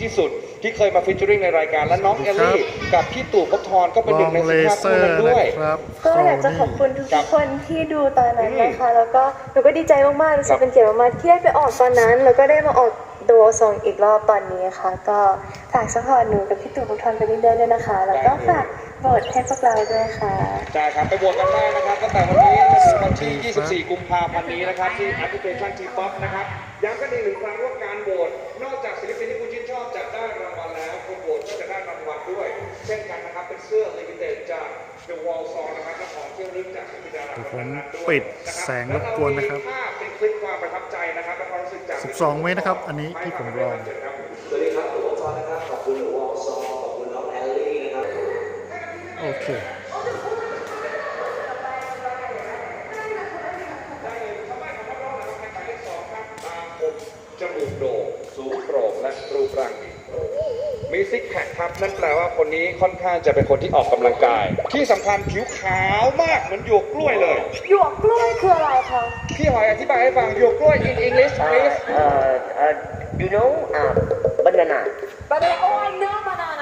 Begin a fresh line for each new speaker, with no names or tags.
ที่สุด ที่เคยมาฟิชเจอริงในรายการและน้องเอลลี่กับพี่ตู่ภพบทรก็เป็น
ล
หนึ่
อง
งใน
เล
สิบห้า
เซ
คู่
อ
นั้น
ร์
ด้วย
นะครับ
ก็อยากจะขอบคุณทุ
ครั
ก
บ
ๆคนที่ดูตอนนั้นนะคะ แล้วก็หนูก็ดีใจมากๆรู้
ครั
สึ
บ
กเป็นเกียรติมากๆที่ได้ไปออกตอนนั้น แล้วก็ได้มาออกดูซองอีกรอบตอนนี้ค่ะ ก็ฝากสปอร์ตหนูกับพี่ตู่ภพบทรไปเรื่อยๆด้วยนะคะ แล้วก็ฝากโหวตให้พวกเราด้วยค่ะ
ใช่ครับไปโหวตกันได้นะครับตั้งแต่วันนี้จนถึงวันที่ 24 กุมภาพันธ์นี้นะครับที่แอปพลิเคชัน T-POP นะครับย้ำกันอีกหนึ่งครั้งว่าการโหวตนอกจากศิลปินที่ กันนะครับเป็นเสื้อ Limited จาก The Wall Song นะครับและของที่ระลึกจากศิลปินดาราคนนั้นๆด้วย
ปิด
นะครับ
แสงรบกวนนะครับ
และเรามีภาพเป็นคลิปความประทับใจนะครับและความรู้สึกจาก
12เมตรนะครับ อันนี้ที่ผมลอง
สวัสดีครับผมจอห์นนะครับขอบคุณวอลซอขอบคุณน้องแอลลี่นะครับ
โอเค
ได้เลยคำใบ้ของนักร้องนะครับในหมายเลขสองครับตาคม จมูกโด่งสูงโปร่งและรูปร่างดีมีซิกแพคครับนั่นแปลว่าคนนี้ค่อนข้างจะเป็นคนที่ออกกำลังกาย ที่สำคัญผิวขาวมากเหมือนหยวกกล้วยเลย
หยวกกล้วยคืออะไรคะ
พี่หอยอธิบายให้ฟังหยวกกล้วย in English please
uh, uh, you know uh, banana
บานาโ